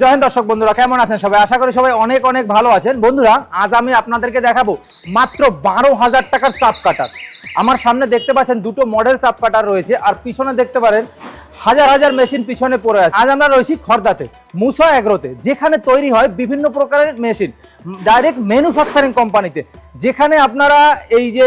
জয় হিন্দ দর্শক বন্ধুরা, কেমন আছেন সবাই? আশা করি সবাই অনেক অনেক ভালো আছেন। বন্ধুরা, আজ আমি আপনাদেরকে দেখাবো মাত্র বারো হাজার টাকার সাপ কাটার। আমার সামনে দেখতে পাচ্ছেন দুটো মডেল সাপ কাটার রয়েছে, আর পিছনে দেখতে পারেন হাজার হাজার মেশিন পিছনে পড়ে আছে। আজ আমরা রয়েছি খর্দাতে, মুসা এগ্রোতে, যেখানে তৈরি হয় বিভিন্ন প্রকারের মেশিন ডাইরেক্ট ম্যানুফ্যাকচারিং কোম্পানিতে যেখানে আপনারা এই যে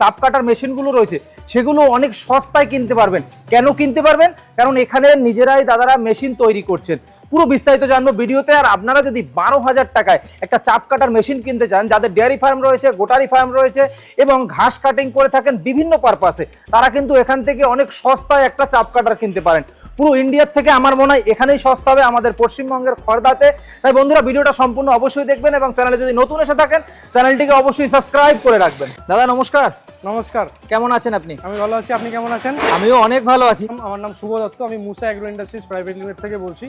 সাপ কাটার মেশিনগুলো রয়েছে, সেগুলো অনেক সস্তায় কিনতে পারবেন। কেন কিনতে পারবেন? কারণ এখানে নিজেরাই দাদারা মেশিন তৈরি করছেন। পুরো বিস্তারিত জানব ভিডিওতে, আর আপনারা যদি বারো হাজার টাকায় একটা চাপ কাটার মেশিন কিনতে চান, যাদের ডেয়ারি ফার্ম রয়েছে, গোটারি ফার্ম রয়েছে, এবং ঘাস কাটিং করে থাকেন বিভিন্ন পারপাসে তারা কিন্তু এখান থেকে অনেক সস্তায় একটা চাপ কাটার কিনতে পারেন পুরো ইন্ডিয়ার থেকে আমার মনে হয় এখানেই সস্তা হবে আমাদের পশ্চিমবঙ্গের খড়দাতে। তাই বন্ধুরা ভিডিওটা সম্পূর্ণ অবশ্যই দেখবেন এবং চ্যানেলে যদি নতুন এসে থাকেন চ্যানেলটিকে অবশ্যই সাবস্ক্রাইব করে রাখবেন। দাদা নমস্কার। নমস্কার। কেমন আছেন আপনি? আমি ভালো আছি আপনি কেমন আছেন? আমিও অনেক ভালো আছি। আমার নাম শুভ দত্ত আমি Musa agro industries private limited থেকে বলছি।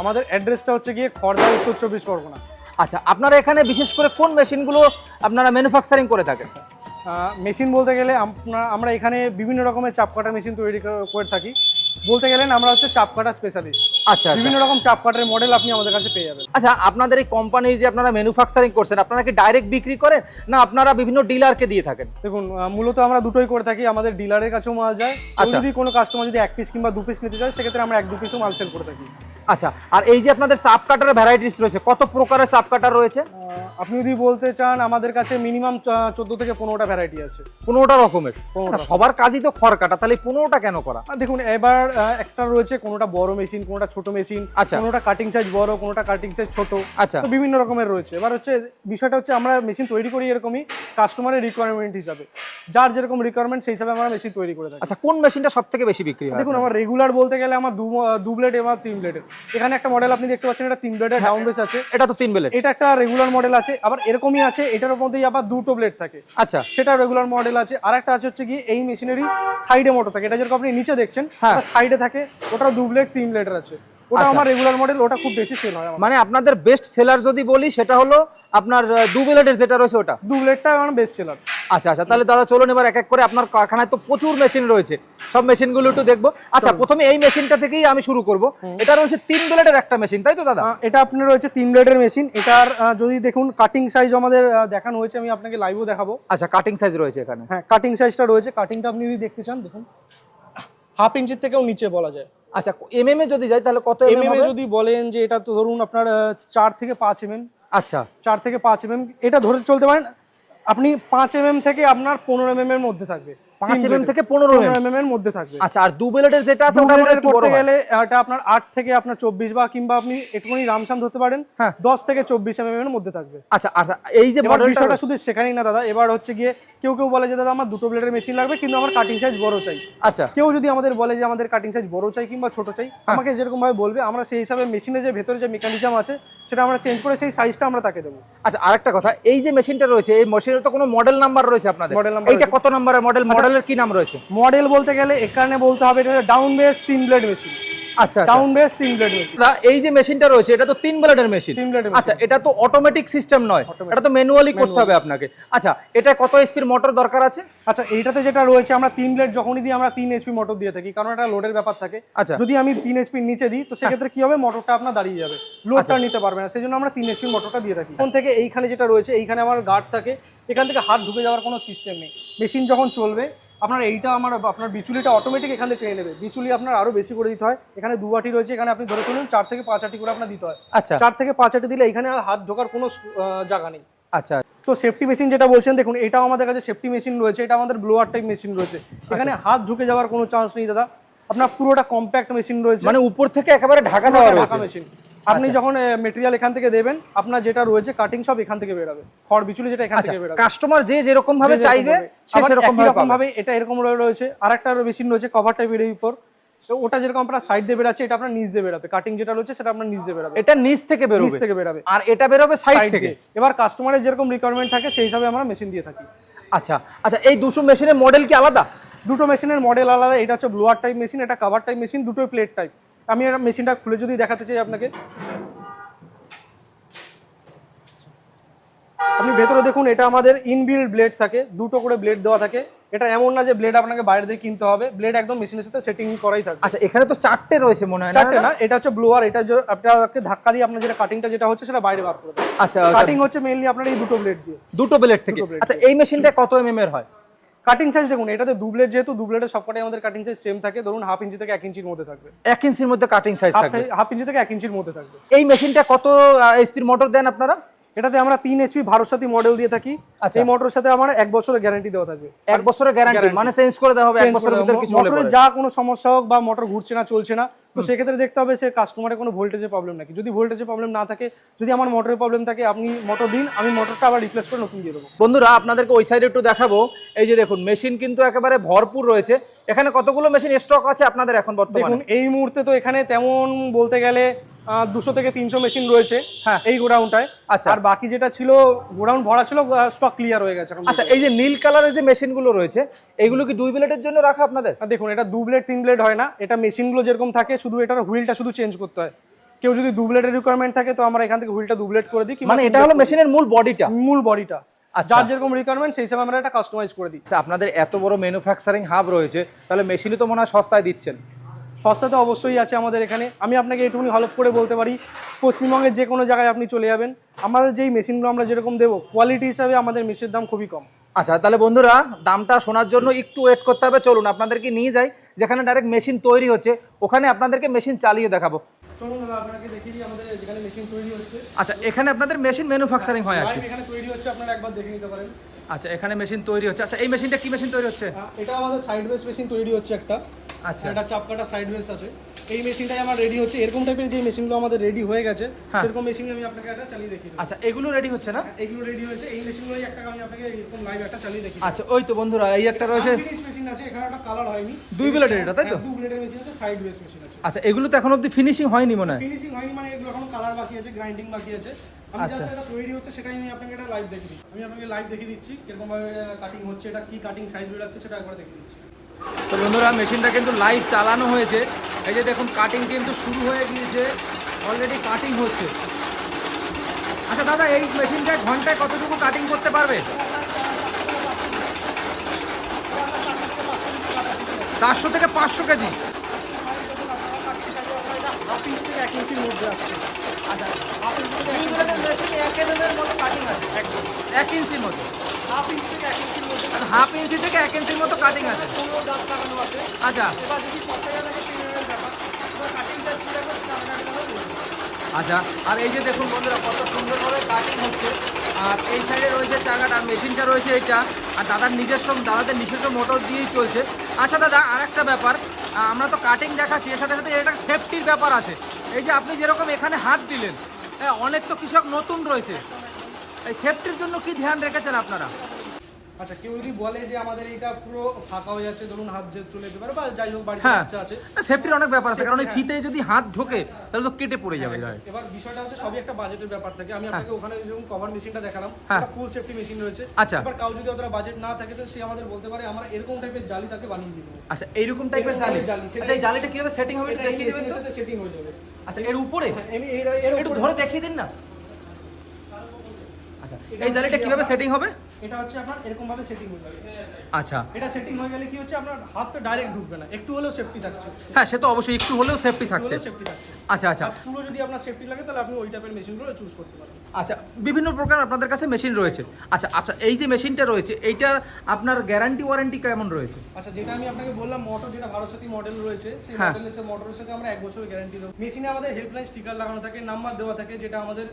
আমাদের অ্যাড্রেসটা হচ্ছে গিয়ে খড়দা উত্তর চব্বিশ পরগনা। আচ্ছা আপনারা এখানে বিশেষ করে কোন মেশিনগুলো আপনারা ম্যানুফ্যাকচারিং করে থাকেন? মেশিন বলতে গেলে আমরা এখানে বিভিন্ন রকমের চাপ কাটা মেশিন তৈরি করে থাকি। বলতে গেলেন আমরা হচ্ছে চাপ কাটা স্পেশালিস্ট আচ্ছা আচ্ছা। বিভিন্ন রকম চাপ কাটার মডেল আপনি আমাদের কাছে পেয়ে যাবেন। আচ্ছা আপনাদের এই কোম্পানি যে আপনারা ম্যানুফ্যাকচারিং করছেন আপনারা কি ডাইরেক্ট বিক্রি করেন না আপনারা বিভিন্ন ডিলারকে দিয়ে থাকেন? দেখুন মূলত আমরা দুটোই করে থাকি আমাদের ডিলারের কাছেও মাল যায়। কেউ আচ্ছা। যদি কোনো কাস্টমার যদি এক পিস কিংবা দু পিস নিতে চায় সেক্ষেত্রে আমরা এক দু পিসও মাল সেল করে থাকি। আচ্ছা আর এই যে আপনাদের সাপ কাটার ভ্যারাইটিস রয়েছে কত প্রকারের সাপ কাটার রয়েছে? আপনি যদি বলতে চান আমাদের কাছে মিনিমাম চোদ্দ থেকে পনেরোটা ভ্যারাইটি আছে। পনেরোটা রকমের। আচ্ছা, সবার কাজই তো খড় কাটা তাহলে পনেরোটা কেন করা? দেখুন এবার একটা রয়েছে কোনোটা বড় মেশিন কোনোটা ছোট মেশিন আচ্ছা। কোনোটা কাটিং সাইজ বড় কোনোটা কাটিং সাইজ ছোট। আচ্ছা। তো বিভিন্ন রকমের রয়েছে। এবার হচ্ছে বিষয়টা হচ্ছে আমরা মেশিন তৈরি করি এরকমই কাস্টমারের রিকোয়ারমেন্ট হিসাবে। যার যেরকম রিকোয়ারমেন্ট সেই হিসাবে আমরা মেশিন তৈরি করে থাকি। আচ্ছা কোন মেশিনটা সব থেকে বেশি বিক্রি হয় দেখুন আমার রেগুলার বলতে গেলে আমার দু ব্লেড এবং তিন ব্লেডের এখানে একটা মডেল আপনি দেখতে পাচ্ছেন এটা তিন ব্লেডের ডাউন বেস আছে। এটা তো তিন বেলের এটা একটা রেগুলার মডেল আছে আবার এরকমই আছে এটার মধ্যেই আবার দুটো ব্লেড থাকে। আচ্ছা। সেটা রেগুলার মডেল আছে আর একটা আছে হচ্ছে কি এই মেশিনেরই সাইডে মোটর থাকে। এটা যেরকম আপনি নিচে দেখছেন হ্যাঁ। সাইডে থাকে ওটা দু ব্লেড তিন ব্লেডের আছে। ওটা আচ্ছা। আমার রেগুলার মডেল ওটা খুব বেশি সেল হয় মানে আপনাদের বেস্ট সেলার যদি বলি সেটা হলো আপনার দু বেলেটের যেটা রয়েছে ওটা। দু ব্লেডটা আমার বেস্ট সেলার আচ্ছা আচ্ছা তাহলে দাদা চলুন এবার এক এক করে আপনার কারখানায় তো প্রচুর মেশিন রয়েছে। সব মেশিনগুলো একটু দেখব। আচ্ছা প্রথমে এই মেশিনটা থেকেই আমি শুরু করব। এটা রয়েছে তিন ব্লেডের একটা মেশিন তাই তো দাদা? এটা আপনার রয়েছে তিন ব্লেডের মেশিন এটার যদি দেখুন কাটিং সাইজ আমাদের দেখানো হয়েছে আমি আপনাকে লাইভও দেখাবো। আচ্ছা কাটিং সাইজ রয়েছে এখানে। হ্যাঁ কাটিং সাইজটা রয়েছে। কাটিংটা আপনি যদি দেখতে চান দেখুন হাফ ইঞ্চির থেকেও নিচে বলা যায়। আচ্ছা এমএম এ যদি যাই তাহলে কত এম এমএম এ যদি বলেন যে এটা তো ধরুন আপনার চার থেকে পাঁচ এম আচ্ছা। চার থেকে পাঁচ এম এটা ধরে চলতে পারেন আপনি পাঁচ এম থেকে আপনার পনেরো এম এর মধ্যে থাকবে। পাঁচ এমএম থেকে পনেরো এম এর মধ্যে থাকবে। আচ্ছা আর দু বেলেটের যেটা আছে ওটা ব্লেডের একটু বড় করতে গেলে এটা আপনার আট থেকে আপনার চব্বিশ বা কিংবা আপনি একটুখানি রামসাম ধরতে পারেন হ্যাঁ। দশ থেকে চব্বিশ এম এর মধ্যে থাকবে। আচ্ছা আচ্ছা এই যে বিষয়টা শুধু সেখানেই না দাদা এবার হচ্ছে গিয়ে কেউ কেউ বলে যে দাদা আমার দুটো ব্লেডের মেশিন লাগবে কিন্তু আমার কাটিং সাইজ বড় চাই। আচ্ছা। কেউ যদি আমাদের বলে যে আমাদের কাটিং সাইজ বড় চাই কিংবা ছোট চাই হ্যাঁ। আমাকে যেরকম ভাবে বলবে আমরা সেই হিসাবে মেশিনে যে ভেতরে যে মেকানিজম আছে সেটা আমরা চেঞ্জ করে সেই সাইজটা আমরা তাকে দেবো। আচ্ছা আরেকটা কথা এই যে মেশিনটা রয়েছে এই মেশিনের তো কোনো মডেল নাম্বার রয়েছে আপনাদের? মডেল নাম্বার এটা কত নাম্বারের মডেল মডেলের কি নাম রয়েছে? মডেল বলতে গেলে এখানে বলতে হবে এটা ডাউন বেস তিন ব্লেড মেশিন আচ্ছা আচ্ছা। ডাউন বেস তিন ব্লেড মেশিন এই যে মেশিনটা রয়েছে এটা তো তিন ব্লেডের মেশিন তিন ব্লেডের আচ্ছা এটা তো অটোমেটিক সিস্টেম নয়। এটা তো ম্যানুয়ালি করতে হবে আপনাকে। আচ্ছা এটা কত এসপির মোটর দরকার আছে? আচ্ছা এইটাতে যেটা রয়েছে আমরা তিন ব্লেড যখনই দিই আমরা তিন এইচপি মোটর দিয়ে থাকি কারণ এটা লোডের ব্যাপার থাকে। আচ্ছা। যদি আমি তিন এইচপি নিচে দিই তো সেক্ষেত্রে কি হবে? মোটরটা আপনার দাঁড়িয়ে যাবে। লোডটা নিতে পারবে না সেই জন্য আমরা তিন এইচপি মোটরটা দিয়ে থাকি। এখন থেকে এইখানে যেটা রয়েছে এইখানে আমার গার্ড থাকে। এখান থেকে হাত ঢুকে যাওয়ার কোনো সিস্টেম নেই। মেশিন যখন চলবে আপনার এইটা আমার আপনার বিচুলিটা অটোমেটিক এখানে টেনে নেবে। বিচুলি আপনার আরও বেশি করে দিতে হয়। এখানে দু আটি রয়েছে এখানে আপনি ধরে চলুন চার থেকে পাঁচ আটি করে আপনার দিতে হয়। আচ্ছা। চার থেকে পাঁচ আটি দিলে এখানে আর হাত ঢোকার কোনো জায়গা নেই। আচ্ছা। তো সেফটি মেশিন যেটা বলছেন দেখুন এটাও আমাদের কাছে সেফটি মেশিন রয়েছে এটা আমাদের ব্লোয়ার টাইপ মেশিন রয়েছে। এখানে হাত ঢুকে যাওয়ার কোনো চান্স নেই দাদা। আপনার পুরোটা কম্প্যাক্ট মেশিন রয়েছে। মানে উপর থেকে একেবারে ঢাকা দেওয়া রয়েছে। মেশিন আপনি যখন মেটেরিয়াল এখান থেকে দেবেন আপনার যেটা রয়েছে কাটিং সব এখান থেকে বেরোবে। খড় বিচুলি যেটা এখান আচ্ছা থেকে বেরোবে। কাস্টমার যে যেরকম ভাবে চাইবে সে সেরকম ভাবে এটা এরকম রয়েছে। আর একটা মেশিন রয়েছে কভার টাইপের উপর। ওটা যেরকম আপনার সাইড দিয়ে বেরাচ্ছে এটা আপনার নিচ দিয়ে বেরোবে। কাটিং যেটা রয়েছে সেটা আপনার নিচ দিয়ে বেরোবে। এটা নিচ থেকে নিচ থেকে বেরোবে। আর এটা বেরোবে সাইড থেকে। এবার কাস্টমারের যেরকম রিকোয়ারমেন্ট থাকে সেই হিসাবে আমরা মেশিন দিয়ে থাকি। আচ্ছা আচ্ছা এই দুশো মেশিনের মডেল কি আলাদা? দুটো মেশিনের মডেল আলাদা এটা হচ্ছে ব্লোয়ার টাইপ মেশিন এটা কাভার টাইপ মেশিন দুটোই প্লেট টাইপ আমি এটা মেশিনটা খুলে যদি দেখাতে চাই আপনাকে। আপনি ভেতরে দেখুন এটা আমাদের ইনবিল্ড ব্লেড থাকে দুটো করে ব্লেড দেওয়া থাকে। এটা এমন না যে ব্লেড আপনাকে বাইরে দিয়ে কিনতে হবে ব্লেড একদম মেশিনের সাথে সেটিং করাই থাকে আচ্ছা এখানে তো চারটে রয়েছে মনে হয় চারটে না এটা হচ্ছে ব্লোয়ার এটা যে আপনাকে ধাক্কা দিয়ে আপনার যেটা কাটিংটা যেটা হচ্ছে সেটা বাইরে বার করে আচ্ছা কাটিং হচ্ছে মেইনলি আপনার এই দুটো ব্লেড দিয়ে। দুটো ব্লেড থেকে। আচ্ছা এই মেশিনটা কত এমএম এর হয়? কাটিং সাইজ দেখুন এটাতে দুবলেট যেহেতু দুবলেটের সবকটাই আমাদের কাটিং সাইজ সেম থাকে। ধরুন হাফ ইঞ্চি থেকে এক ইঞ্চির মধ্যে থাকবে। এক ইঞ্চির মধ্যে কাটিং সাইজ থাকবে। হাফ ইঞ্চি থেকে এক ইঞ্চির মধ্যে থাকবে। এই মেশিনটা কত এইচপির মোটর দেন আপনারা? এটাতে আমরা তিন এইচপি ভারত সাথী মডেল দিয়ে থাকি। আচ্ছা। এই মোটরের সাথে আমার এক বছরের গ্যারান্টি দেওয়া থাকবে। এক বছরের গ্যারান্টি মানে চেঞ্জ করে দেওয়া হবে এক বছরের ভিতরে কিছু হলে যা কোনো সমস্যা হোক বা মোটর ঘুরছে না চলছে না তো সেক্ষেত্রে দেখতে হবে সে কাস্টমারের কোনো ভোল্টেজের প্রবলেম নাকি। যদি ভোল্টেজের প্রবলেম না থাকে যদি আমার মোটরের প্রবলেম থাকে আপনি মোটর দিন আমি মোটরটা আবার রিপ্লেস করে নতুন দিয়ে দেবো। বন্ধুরা আপনাদেরকে ওই সাইডে একটু দেখাবো। এই যে দেখুন মেশিন কিন্তু একেবারে ভরপুর রয়েছে। এখানে কতগুলো মেশিন স্টক আছে আপনাদের এখন বর্তমানে? দেখুন এই মুহূর্তে তো এখানে তেমন বলতে গেলে দুশো থেকে তিনশো মেশিন রয়েছে হ্যাঁ। এই গোডাউনটায়। আচ্ছা। আর বাকি যেটা ছিল গোডাউন ভরা ছিল স্টক ক্লিয়ার হয়ে গেছে আচ্ছা এই যে নীল কালারের যে মেশিনগুলো রয়েছে এইগুলো কি দুই ব্লেডের জন্য রাখা আপনাদের? দেখুন এটা দু ব্লেড তিন ব্লেড হয় না। এটা মেশিনগুলো যেরকম থাকে শুধু এটার হুইলটা শুধু চেঞ্জ করতে হয়। কেউ যদি দু ব্লেডের রিকোয়ারমেন্ট থাকে তো আমরা এখান থেকে হুইলটা দু ব্লেড করে দিই মানে এটা হলো মেশিনের মূল বডিটা মূল বডিটা আচ্ছা। যার যেরকম রিকোয়ারমেন্ট সেই হিসাবে আমরা এটা কাস্টমাইজ করে দিই। আচ্ছা আপনাদের এত বড় ম্যানুফ্যাকচারিং হাব রয়েছে তাহলে মেশিনই তো মনে হয় সস্তায় দিচ্ছেন। সস্তা তো অবশ্যই আছে আমাদের এখানে। আমি আপনাকে এটুকুনি হলপ করে বলতে পারি পশ্চিমবঙ্গের যে কোনো জায়গায় আপনি চলে যাবেন। আমাদের যেই মেশিনগুলো আমরা যেরকম দেবো কোয়ালিটি হিসাবে আমাদের মেশিনের দাম খুবই কম। আচ্ছা তাহলে বন্ধুরা দামটা শোনার জন্য একটু ওয়েট করতে হবে। চলুন আপনাদেরকে নিয়ে যাই যেখানে ডাইরেক্ট মেশিন তৈরি হচ্ছে। ওখানে আপনাদেরকে মেশিন চালিয়ে দেখাবো। চলুন আপনাকে দেখিয়ে দিই আমাদের যেখানে মেশিন তৈরি হচ্ছে। আচ্ছা এখানে আপনাদের মেশিন ম্যানুফ্যাকচারিং হয় আর এখানে তৈরি হচ্ছে আপনারা একবার দেখে নিতে পারেন। আচ্ছা এখানে মেশিন তৈরি হচ্ছে। আচ্ছা এই মেশিনটা কি মেশিন তৈরি হচ্ছে? এটা আমাদের সাইড বেস মেশিন তৈরি হচ্ছে একটা। আচ্ছা। এটা চাপকাটা সাইড বেস আছে। এই মেশিনটাই আমার রেডি হচ্ছে। এরকম টাইপের যে মেশিনগুলো আমাদের রেডি হয়ে গেছে হ্যাঁ। সেরকম মেশিন আমি আপনাকে একটা চালিয়ে দেখি আচ্ছা এগুলো রেডি হচ্ছে না? এগুলো রেডি হয়েছে। এই মেশিনগুলোই একটা আমি আপনাকে এরকম লাইভ একটা চালিয়ে দেখি আচ্ছা ওই তো বন্ধুরা এই একটা রয়েছে। মেশিন আছে এখানে একটা কালার হয়নি। দুই ব্লেডের এটা তাই তো? হ্যাঁ, দু ব্লেডের মেশিন আছে সাইড বেস মেশিন আছে। আচ্ছা এগুলো তো এখন অব্দি ফিনিশিং হয়নি মনে হয়? ফিনিশিং হয়নি মানে এগুলো এখনও কালার বাকি আছে গ্রাইন্ডিং বাকি আছে। আমি। জাস্ট এটা তৈরি হচ্ছে সেটাই আমি আপনাকে এটা লাইভ দেখিয়ে দিচ্ছি। আমি আপনাকে লাইভ দেখিয়ে দিচ্ছি কীরকম ভাবে কাটিং হচ্ছে এটা কি কাটিং সাইজ বেরোচ্ছে সেটা একবার দেখিয়ে দিচ্ছি। তো বন্ধুরা মেশিনটা কিন্তু লাইভ চালানো হয়েছে। এই যে দেখুন কাটিং কিন্তু শুরু হয়ে গিয়েছে অলরেডি কাটিং হচ্ছে। আচ্ছা দাদা এই মেশিনটায় ঘন্টায় কতটুকু কাটিং করতে পারবে? চারশো থেকে পাঁচশো কেজি। হাফ ইঞ্চি থেকে এক ইঞ্চির মধ্যে আসছে। এক ইঞ্চির মতো হাফ ইঞ্চি থেকে এক ইঞ্চির মধ্যে হাফ ইঞ্চি থেকে এক ইঞ্চির মতো কাটিং আছে। পনেরো দাঁত লাগানো আছে। আচ্ছা। এবার যদি সপ্তাহে লাগে তিন হাজার ব্যাপার। এবার আচ্ছা আর এই যে দেখুন বন্ধুরা, কত সুন্দরভাবে কাটিং হচ্ছে। আর এই সাইডে রয়েছে চাকাটা মেশিনটা রয়েছে এইটা আর দাদার নিজস্ব, দাদাদের নিজস্ব মোটর দিয়েই চলছে। আচ্ছা দাদা আর একটা ব্যাপার আমরা তো কাটিং দেখাচ্ছি, এর সাথে সাথে এটা সেফটির ব্যাপার আছে। এই যে আপনি যেরকম এখানে হাত দিলেন হ্যাঁ অনেক তো কৃষক নতুন রয়েছে। এই সেফটির জন্য কি ধ্যান রেখেছেন আপনারা? আচ্ছা কেউ যদি বলে যে আমাদের এটা পুরো ফাঁকা হয়ে যাচ্ছে ধরুন হাত যে চলে যেতে পারে বা যাই হোক বাড়িতে হ্যাঁ বাচ্চা আছে। সেফটির অনেক ব্যাপার আছে কারণ এই ফিতে যদি হাত ঢোকে তাহলে তো কেটে পড়ে যাবে এবার বিষয়টা হচ্ছে সবই একটা বাজেটের ব্যাপার থাকে। আমি আপনাকে ওখানে যেরকম কভার মেশিনটা দেখালাম হ্যাঁ। ফুল সেফটি মেশিন রয়েছে। আচ্ছা। এবার কাউ যদি অতটা বাজেট না থাকে তো সে আমাদের বলতে পারে আমরা এরকম টাইপের জালি তাকে বানিয়ে দিব। আচ্ছা এইরকম টাইপের জালি? আচ্ছা এই জালিটা কীভাবে সেটিং হবে এটা দেখিয়ে দিবেন সেটিং হয়ে যাবে। আচ্ছা এর উপরে? হ্যাঁ, এর- একটু ধরে দেখিয়ে দিন না। আচ্ছা এই জালিটা কীভাবে সেটিং হবে? এটা হচ্ছে আপনার এরকম ভাবে সেটিং হয়ে যাবে। আচ্ছা। এটা সেটিং হয়ে গেলে কি হচ্ছে আপনার হাত তো ডাইরেক্ট ঢুকবে না একটু হলেও সেফটি থাকছে। হ্যাঁ সে তো অবশ্যই একটু হলেও সেফটি থাকছে। সেফটি থাকছে। আচ্ছা আচ্ছা। পুরো যদি আপনার সেফটি লাগে তাহলে আপনি ওই টাইপের মেশিনগুলো চুজ করতে পারেন আচ্ছা বিভিন্ন প্রকার আপনাদের কাছে মেশিন রয়েছে। আচ্ছা আচ্ছা এই যে মেশিনটা রয়েছে এইটার আপনার গ্যারান্টি ওয়ারেন্টি কেমন রয়েছে? আচ্ছা যেটা আমি আপনাকে বললাম মোটর যেটা ভারত সাথী মডেল রয়েছে সেই হ্যাঁ। মডেলের সাথে মোটরের সাথে আমরা এক বছরের গ্যারান্টি দেবো। মেশিনে আমাদের হেল্পলাইন স্টিকার লাগানো থাকে নাম্বার দেওয়া থাকে যেটা আমাদের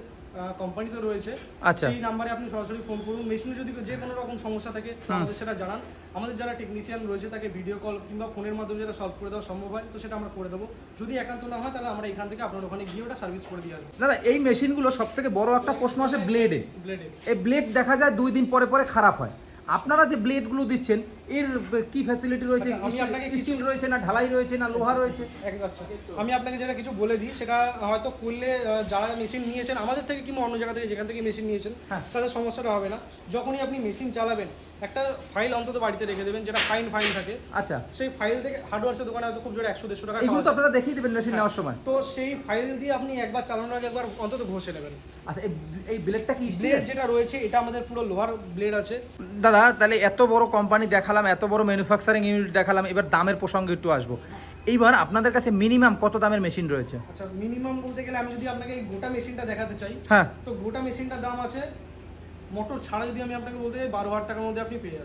কোম্পানিতে রয়েছে। আচ্ছা। এই নাম্বারে আপনি সরাসরি ফোন করুন। মেশিনে যদি যে কোনো রকম সমস্যা থাকে আমাদের সেটা জানান। আমাদের যারা টেকনিশিয়ান রয়েছে তাকে ভিডিও কল কিংবা ফোনের মাধ্যমে যেটা সলভ করে দেওয়া সম্ভব হয় তো সেটা আমরা করে দেবো। যদি একান্ত না হয় তাহলে আমরা এখান থেকে আপনার ওখানে গিয়ে ওটা সার্ভিস করে দিয়ে আসব। দাদা এই মেশিনগুলো সব থেকে বড় একটা প্রশ্ন আছে ব্লেডে ব্লেডে এই ব্লেড দেখা যায় দুই দিন পরে পরে খারাপ হয়। আপনারা যে ব্লেডগুলো দিচ্ছেন এর কি ফ্যাসিলিটি রয়েছে? আচ্ছা, আমি আপনাকে কিছু- স্টিল রয়েছে না ঢালাই রয়েছে না লোহা রয়েছে? আচ্ছা আমি আপনাকে যেটা কিছু বলে দিই সেটা হয়তো করলে যারা মেশিন নিয়েছেন আমাদের থেকে কিংবা অন্য জায়গা থেকে যেখান থেকে মেশিন নিয়েছেন হ্যাঁ। তাদের সমস্যাটা হবে না। যখনই আপনি মেশিন চালাবেন একটা ফাইল অন্তত বাড়িতে রেখে দেবেন যেটা ফাইন ফাইল থাকে। আচ্ছা। সেই ফাইল থেকে হার্ডওয়ার্সের দোকানে হয়তো খুব জোরে একশো দেড়শো টাকা এগুলো তো আপনারা দেখিয়ে দেবেন মেশিন নেওয়ার সময়। তো সেই ফাইল দিয়ে আপনি একবার চালানোর আগে একবার অন্তত ঘষে নেবেন। আচ্ছা এই- এই ব্লেডটা কি ব্লেড যেটা রয়েছে এটা আমাদের পুরো লোহার ব্লেড আছে। দাদা তাহলে এত বড় কোম্পানি দেখালাম এত বড় ম্যানুফ্যাকচারিং ইউনিট দেখালাম এবার দামের প্রসঙ্গে একটু আসব। এইবার আপনাদের কাছে মিনিমাম কত দামের মেশিন রয়েছে? আচ্ছা মিনিমাম বলতে গেলে আমি যদি আপনাকে এই গোটা মেশিনটা দেখাতে চাই হ্যাঁ। তো গোটা মেশিনটার দাম আছে মোটর ছাড়া যদি আমি আপনাকে বলতে বারো হাজার টাকার মধ্যে আপনি পেয়ে যাবেন।